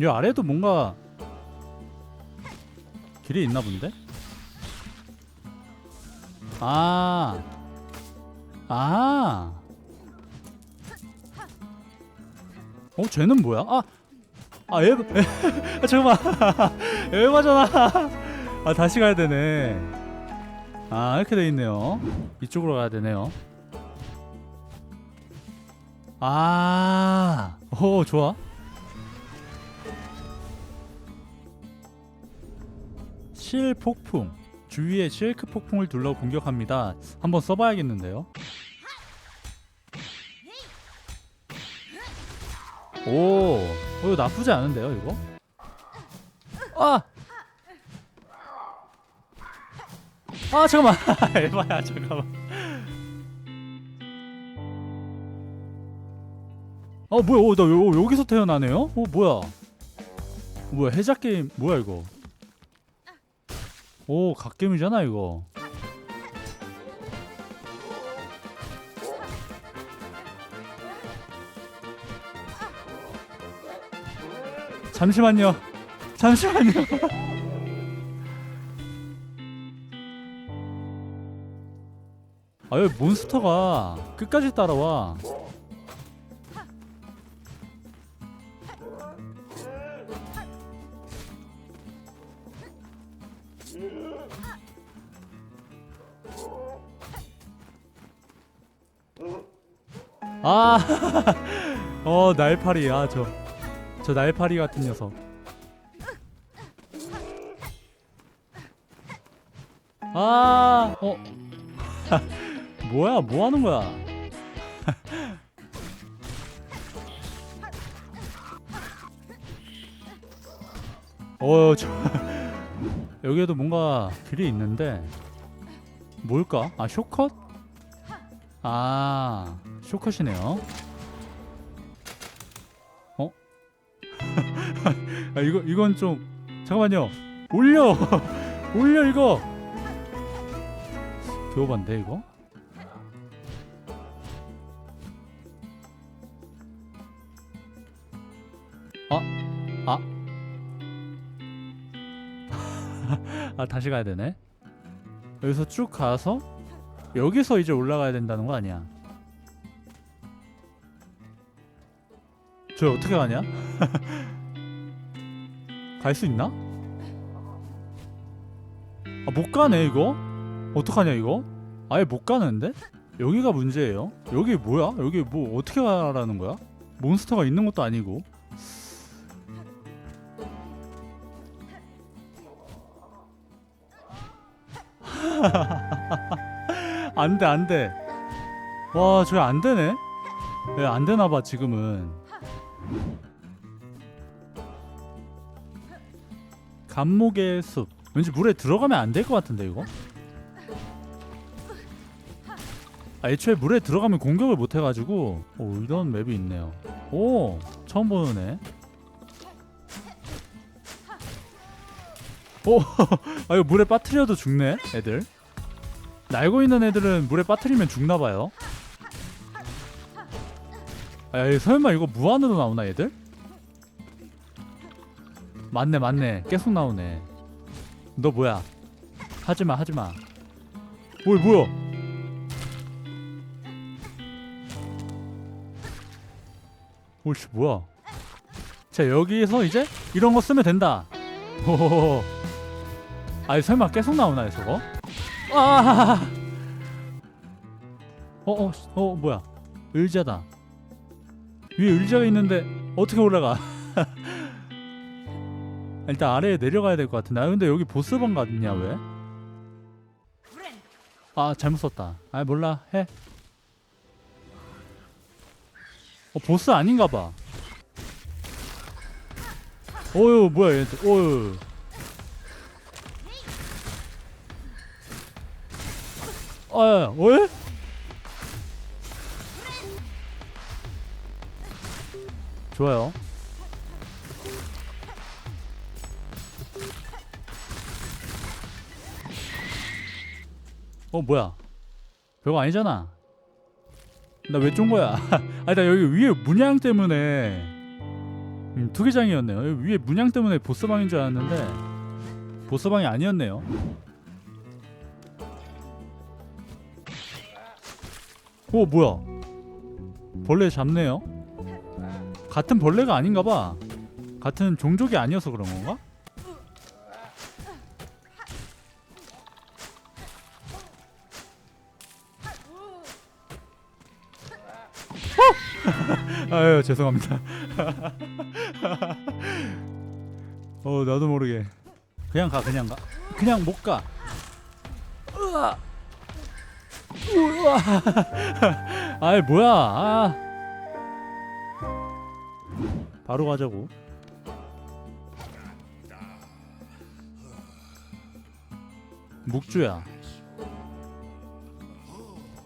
이 아래도 뭔가 길이 있나 본데? 아. 아. 어, 쟤는 뭐야? 아. 아, 에, 에 아, 잠깐만. 에바잖아. 아, 다시 가야 되네. 아, 이렇게 돼 있네요. 이쪽으로 가야 되네요. 아. 오, 좋아. 실 폭풍. 주위에 실크 폭풍을 둘러 공격합니다. 한번 써봐야겠는데요. 오, 어, 이거 나쁘지 않은데요, 이거? 아! 아, 잠깐만. 에바야, 잠깐만. 어, 뭐야, 어, 나 요, 여기서 태어나네요? 어, 뭐야. 뭐야, 해자 게임, 뭐야, 이거. 오, 갓겜이잖아, 이거. 잠시만요. 잠시만요. 아, 여기 몬스터가 끝까지 따라와. 아, 어 날파리야 저, 저 날파리 같은 녀석. 아, 어, 뭐야, 뭐 하는 거야? 어, 저 여기에도 뭔가 길이 있는데 뭘까? 아, 쇼컷? 아, 쇼컷이네요. 어? 아, 이거 이건 좀 잠깐만요. 올려, 올려 이거. 교반데 이거? 아, 아, 아 다시 가야 되네. 여기서 쭉 가서 여기서 이제 올라가야 된다는 거 아니야? 저 어떻게 가냐? 갈 수 있나? 아, 못 가네 이거? 어떡하냐 이거? 아예 못 가는데? 여기가 문제예요. 여기 뭐야? 여기 뭐 어떻게 가라는 거야? 몬스터가 있는 것도 아니고. 안 돼, 안 돼. 와, 저게 안 되네? 왜안 되나 봐, 지금은. 감목의 숲. 왠지 물에 들어가면 안 될 것 같은데, 이거? 아, 애초에 물에 들어가면 공격을 못 해가지고, 오, 이런 맵이 있네요. 오, 처음 보는 애. 오, 아, 이거 물에 빠뜨려도 죽네, 애들. 날고 있는 애들은 물에 빠뜨리면 죽나 봐요. 아, 야, 설마 이거 무한으로 나오나 애들? 맞네, 맞네. 계속 나오네. 너 뭐야? 하지마, 하지마. 뭘 뭐야? 오씨 뭐야? 자 여기서 이제 이런 거 쓰면 된다. 호호호. 아니 설마 계속 나오나요 저거? 아! 어어 어, 어, 뭐야? 의자다. 위에 의자가 있는데 어떻게 올라가? 일단 아래에 내려가야 될 것 같은데. 아 근데 여기 보스방 같냐 왜? 아 잘못 썼다. 아 몰라 해. 어 보스 아닌가 봐. 어유 뭐야 얘. 어유. 아, 왜? 좋아요. 어 뭐야? 별거 아니잖아. 나 왜 쫀 거야? 아니 나 여기 위에 문양 때문에 음, 투기장이었네요. 여기 위에 문양 때문에 보스방인 줄 알았는데 보스방이 아니었네요. 오 뭐야? 벌레 잡네요. 같은 벌레가 아닌가봐. 같은 종족이 아니어서 그런 건가? 아유 죄송합니다. 어 나도 모르게 그냥 가 그냥 가 그냥 못 가. 으아. 아이 뭐야? 아. 바로 가자고. 묵주야.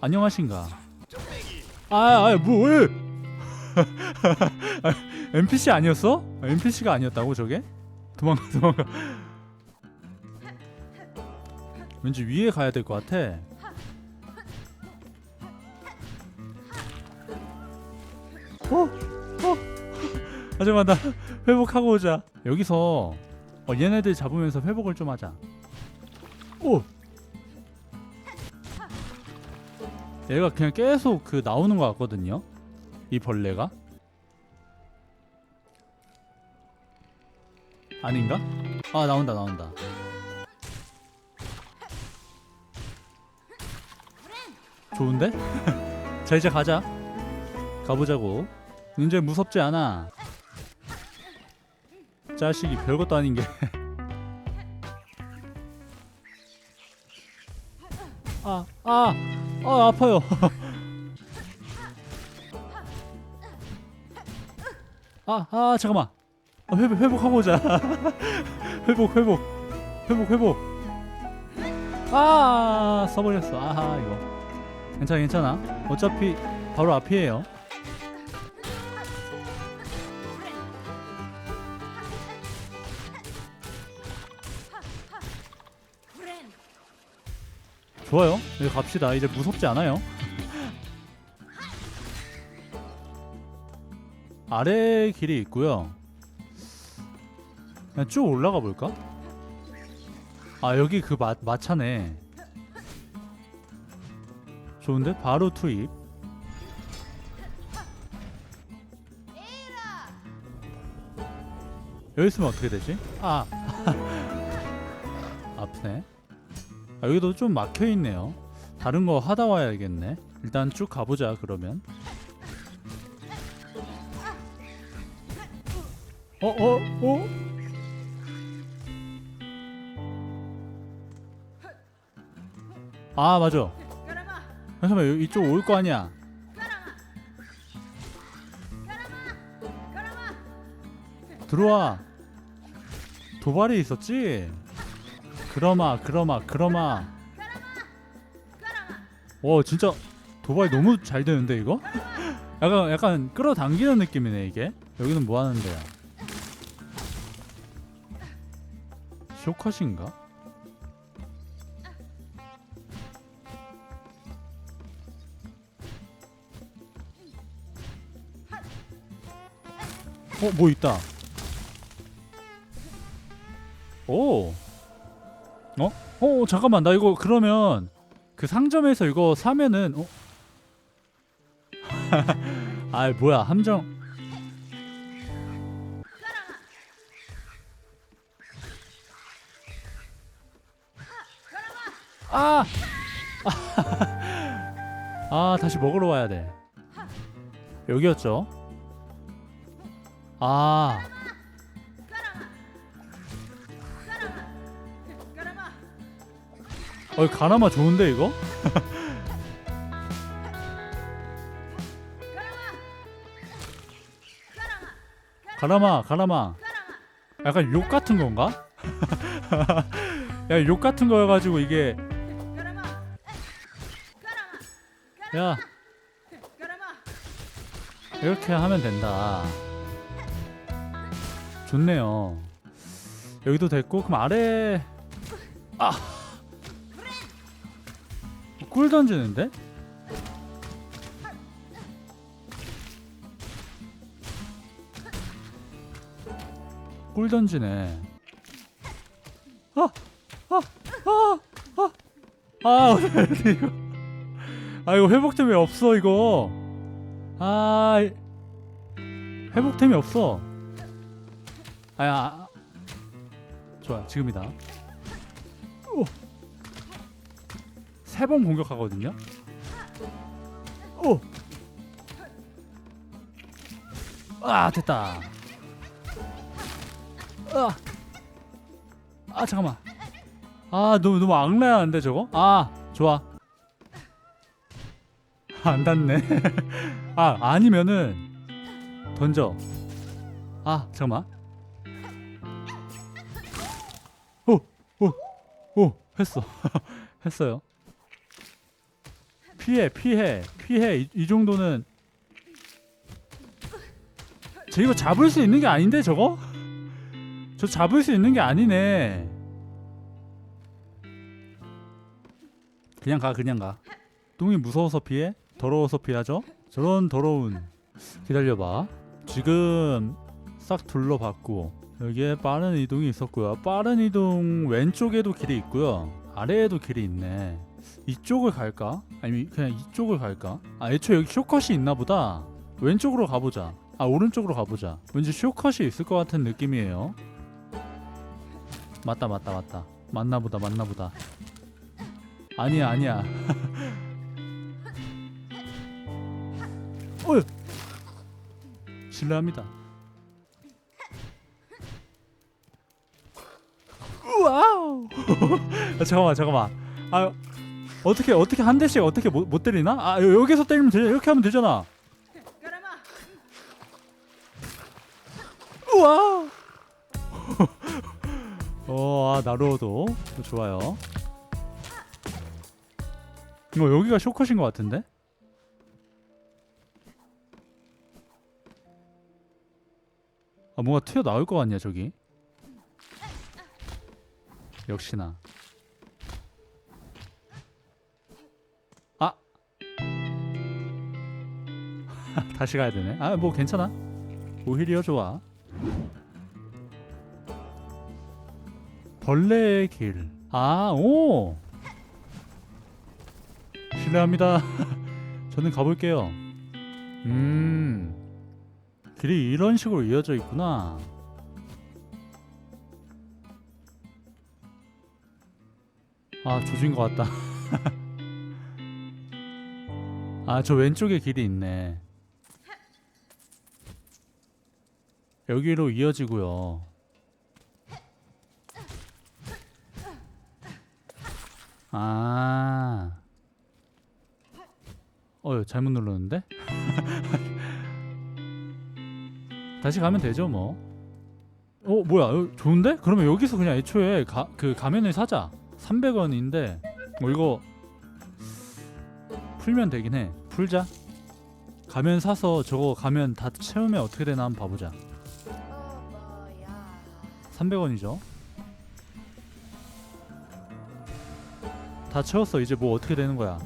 안녕하신가? 아, 아, 뭐 왜? 아, NPC 아니었어? 아, NPC가 아니었다고 저게? 도망가, 도망가. 왠지 위에 가야 될 것 같아. 어, 어. 하지만 나 회복하고 오자. 여기서 어, 얘네들 잡으면서 회복을 좀 하자. 오. 얘가 그냥 계속 그 나오는 것 같거든요. 이 벌레가 아닌가? 아 나온다 나온다. 좋은데? 자 이제 가자. 가보자고. 이제 무섭지 않아. 자식이 별것도 아닌 게. 아, 아, 아 아파요. 아, 아 잠깐만. 아, 회복 회복하고 오자. 회복 회복 회복 회복. 아 써버렸어. 아하 이거. 괜찮아 괜찮아. 어차피 바로 앞이에요. 좋아요. 이제 갑시다. 이제 무섭지 않아요. 아래 길이 있고요. 그냥 쭉 올라가 볼까? 아 여기 그 마, 마차네. 좋은데? 바로 투입. 여기 있으면 어떻게 되지? 아 아프네. 아, 여기도 좀 막혀 있네요. 다른 거 하다 와야겠네. 일단 쭉 가보자 그러면. 어, 어, 어? 아, 맞아. 잠깐만, 여기 이쪽 올 거 아니야. 들어와. 도발이 있었지? 그러마, 그러마, 그러마. 와, 진짜 도발 너무 잘 되는데 이거? 약간 약간 끌어당기는 느낌이네 이게. 여기는 뭐 하는데요? 쇼컷인가? 어, 뭐 있다. 오. 어? 어, 잠깐만. 나 이거 그러면 그 상점에서 이거 사면은 어? 아, 뭐야. 함정 아! 아, 다시 먹으러 와야 돼. 여기였죠? 아. 어, 가나마 좋은데 이거? 가나마, 가나마. 약간 욕 같은 건가? 야, 욕 같은 거여가지고 이게 야 이렇게 하면 된다. 좋네요. 여기도 됐고 그럼 아래 아. 꿀 던지는데? 꿀 던지네. 아, 아, 아, 아, 아, 어떡해, 이거. 아, 이거 회복템이 없어, 이거. 아, 이- 회복템이 없어. 아, 아, 좋아, 지금이다. 오, 세번 공격하거든요. 오, 아, 됐다. 아, 아 잠깐만. 아 너무 너무 악랄한데 저거? 아 좋아. 안 닿네. 아 아니면은 던져. 아 잠깐만. 오오 오 했어. 했어요. 피해 피해 피해 이, 이 정도는 저 이거 잡을 수 있는 게 아닌데 저거? 저 잡을 수 있는 게 아니네. 그냥 가, 그냥 가. 똥이 무서워서 피해? 더러워서 피하죠? 저런 더러운. 기다려봐. 지금 싹 둘러봤고 여기에 빠른 이동이 있었고요. 빠른 이동 왼쪽에도 길이 있고요. 아래에도 길이 있네. 이쪽을 갈까? 아니면 그냥 이쪽을 갈까? 아, 애초에 여기 쇼컷이 있나 보다. 왼쪽으로 가보자. 아, 오른쪽으로 가보자. 왠지 쇼컷이 있을 것 같은 느낌이에요. 맞다 맞다 맞다 맞나 보다 맞나 보다 아니야 아니야 어휴. 실례합니다. 우와우. 아, 잠깐만 잠깐만. 아 어떻게 어떻게 한 대씩 어떻게 못, 못 때리나? 아 여- 여기서 때리면 되잖아 이렇게 하면 되잖아. 우와 어, 아, 나루오도. 좋아요. 이거 여기가 쇼컷인 것 같은데? 아, 뭔가 튀어 나올 것 같냐 저기? 역시나. 아, 다시 가야 되네. 아, 뭐 괜찮아. 오히려 좋아. 벌레의 길. 아, 오. 실례합니다. 저는 가볼게요. 음, 길이 이런 식으로 이어져 있구나. 아, 조진 것 같다. 아, 저 왼쪽에 길이 있네. 여기로 이어지고요. 아. 어, 잘못 눌렀는데? 다시 가면 되죠, 뭐. 어, 뭐야? 어, 좋은데? 그러면 여기서 그냥 애초에 가, 그 가면을 사자. 300원인데 뭐 이거 풀면 되긴 해. 풀자. 가면 사서 저거 가면 다 채우면 어떻게 되나 한번 봐보자. 300원이죠. 다 채웠어. 이제 뭐 어떻게 되는 거야?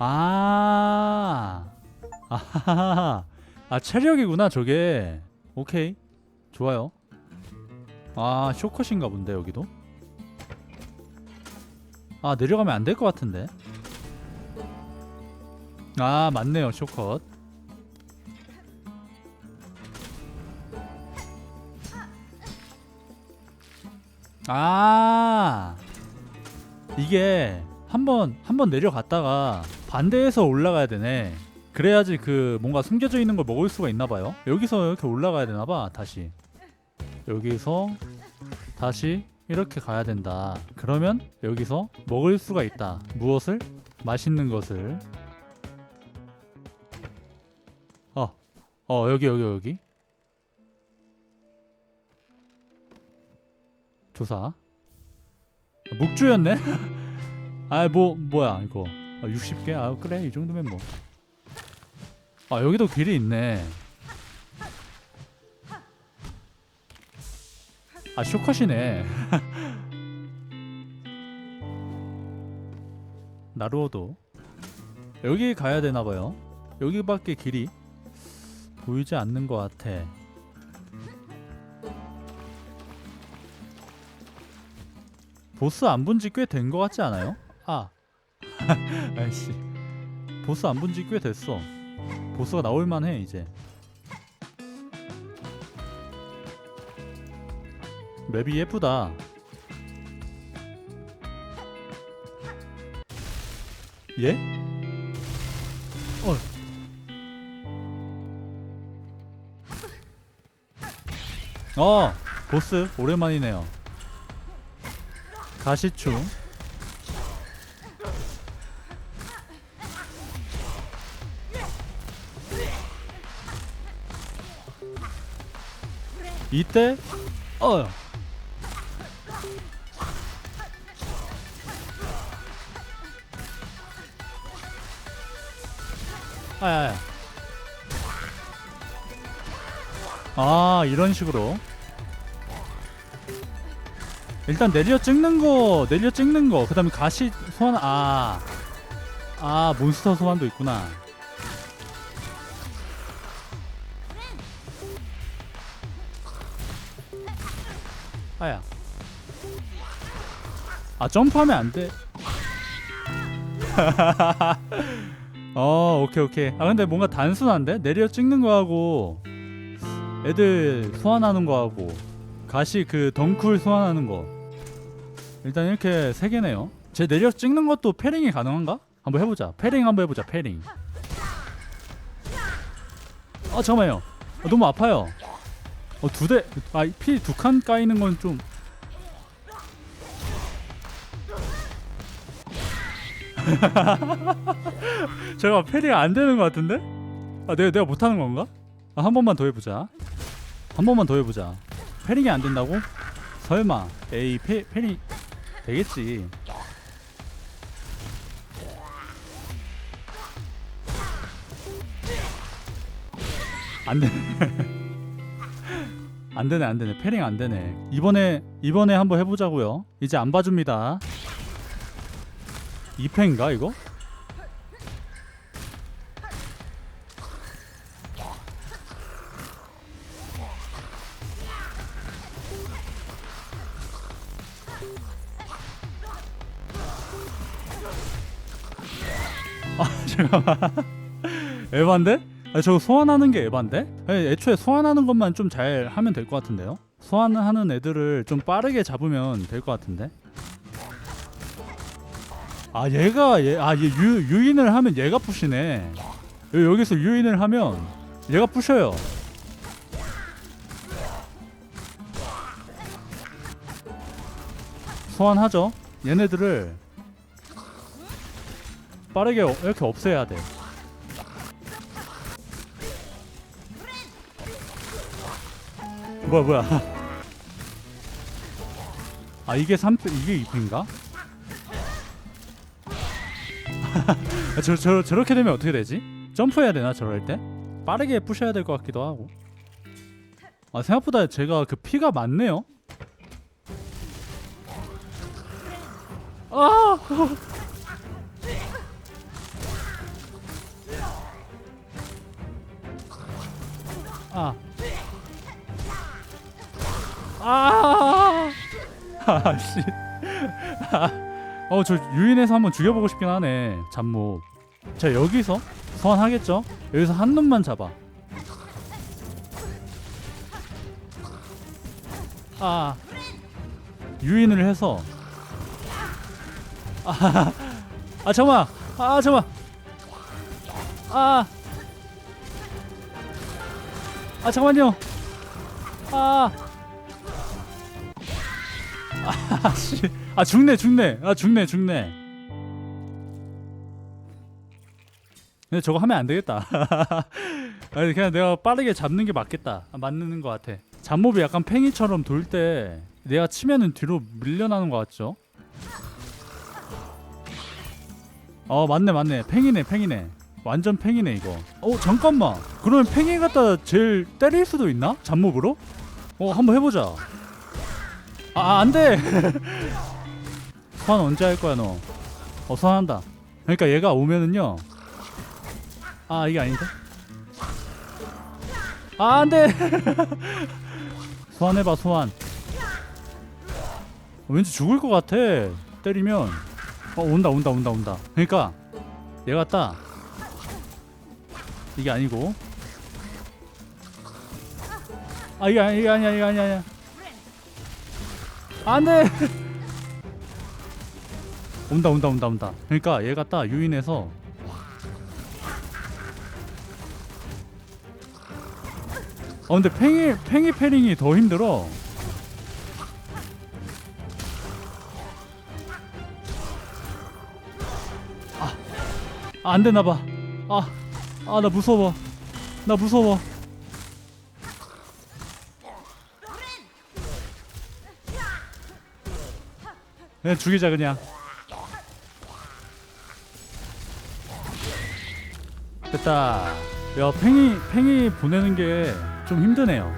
아, 아하하. 아 체력이구나 저게. 오케이, 좋아요. 아 쇼컷인가 본데 여기도. 아 내려가면 안 될 것 같은데. 아 맞네요 쇼컷. 아 이게 한번 한번 내려갔다가 반대에서 올라가야 되네. 그래야지 그 뭔가 숨겨져 있는 걸 먹을 수가 있나 봐요. 여기서 이렇게 올라가야 되나 봐. 다시. 여기서 다시 이렇게 가야 된다. 그러면 여기서 먹을 수가 있다. 무엇을? 맛있는 것을. 어. 어, 여기 여기 여기. 조사. 묵주였네? 아, 뭐 뭐야, 이거. 아, 60개? 아, 그래. 이 정도면 뭐. 아 여기도 길이 있네. 아 쇼컷이네. 나루어도. 여기 가야 되나봐요. 여기밖에 길이 보이지 않는 것 같아. 보스 안 본 지 꽤 된 것 같지 않아요? 아. 아이씨. 보스 안 본 지 꽤 됐어. 보스가 나올 만해 이제 맵이 예쁘다 예? 어. 어 보스 오랜만이네요 가시충 이때? 어 아야야. 아 이런 식으로. 일단 내려 찍는 거 내려 찍는 거. 그 다음에 가시 소환 아아 몬스터 소환도 있구나 아야. 아 점프하면 안돼. 어 오케이 오케이. 아 근데 뭔가 단순한데? 내려 찍는 거하고 애들 소환하는 거하고 가시 그 덩쿨 소환하는 거. 일단 이렇게 세 개네요. 제 내려 찍는 것도 패링이 가능한가? 한번 해보자. 패링 한번 해보자 패링. 아 잠깐만요. 아, 너무 아파요 어 두 대아피 두칸 까이는 건 좀. 제가 패링 안 되는 것 같은데? 아 내가 내가 못하는 건가? 아, 한 번만 더 해보자. 한 번만 더 해보자. 패링이 안 된다고? 설마. 에이 패, 패링 되겠지. 안 되네 안 되네 안 되네. 패링 안 되네. 이번에 이번에 한번 해보자고요. 이제 안 봐줍니다. 2패인가 이거? 아 잠깐만. 에반데? 아 저거 소환하는 게 에반데? 아니, 애초에 소환하는 것만 좀 잘 하면 될 것 같은데요? 소환하는 애들을 좀 빠르게 잡으면 될 것 같은데? 아 얘가 얘, 아, 얘 유, 유인을 하면 얘가 푸시네 여- 여기서 유인을 하면 얘가 부셔요 소환하죠 얘네들을 빠르게 어- 이렇게 없애야 돼 뭐야 뭐야 아 이게 3 이게 2패인가? 저, 저, 저렇게 되면 어떻게 되지? 점프해야 되나 저럴 때? 빠르게 부셔야 될 것 같기도 하고 아 생각보다 제가 그 피가 많네요 아! 아. 아씨. 어, 저 유인해서 한번 죽여보고 싶긴 하네. 잡목. 자, 여기서 소환하겠죠? 여기서 한 놈만 잡아. 아. 유인을 해서. 아, 아 잠깐만. 아, 잠깐만. 아. 아, 잠깐만요. 아. 아, 씨. 아, 죽네, 죽네. 아, 죽네, 죽네. 근데 저거 하면 안 되겠다. 아니, 그냥 내가 빠르게 잡는 게 맞겠다. 아, 맞는 것 같아. 잡몹이 약간 팽이처럼 돌 때 내가 치면은 뒤로 밀려나는 것 같죠? 어, 맞네, 맞네. 팽이네, 팽이네. 완전 팽이네, 이거. 어, 잠깐만. 그러면 팽이 갖다 제일 때릴 수도 있나? 잡몹으로? 어, 한번 해보자. 아, 아, 안 돼! 소환 언제 할 거야, 너? 어, 소환한다. 그러니까 얘가 오면은요. 아, 이게 아닌데? 아, 안 돼! 소환해봐, 소환. 왠지 죽을 것 같아 때리면 어 온다 온다 온다 온다 그러니까 얘가 딱 이게 아니고 아 이게 아니 이게 아니야 이게 아니야 아니야 안돼 온다 온다 온다 온다 그러니까 얘가 딱 유인해서 어 근데 팽이 팽이 패링이 더 힘들어 아, 안 되나 봐. 아, 아, 나 무서워. 나 무서워. 그냥 죽이자 그냥. 됐다. 야, 팽이 팽이 보내는 게 좀 힘드네요.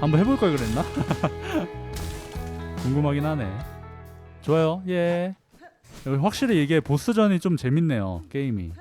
한번 해볼 걸 그랬나? 궁금하긴 하네. 좋아요. 예. 확실히 이게 보스전이 좀 재밌네요. 게임이.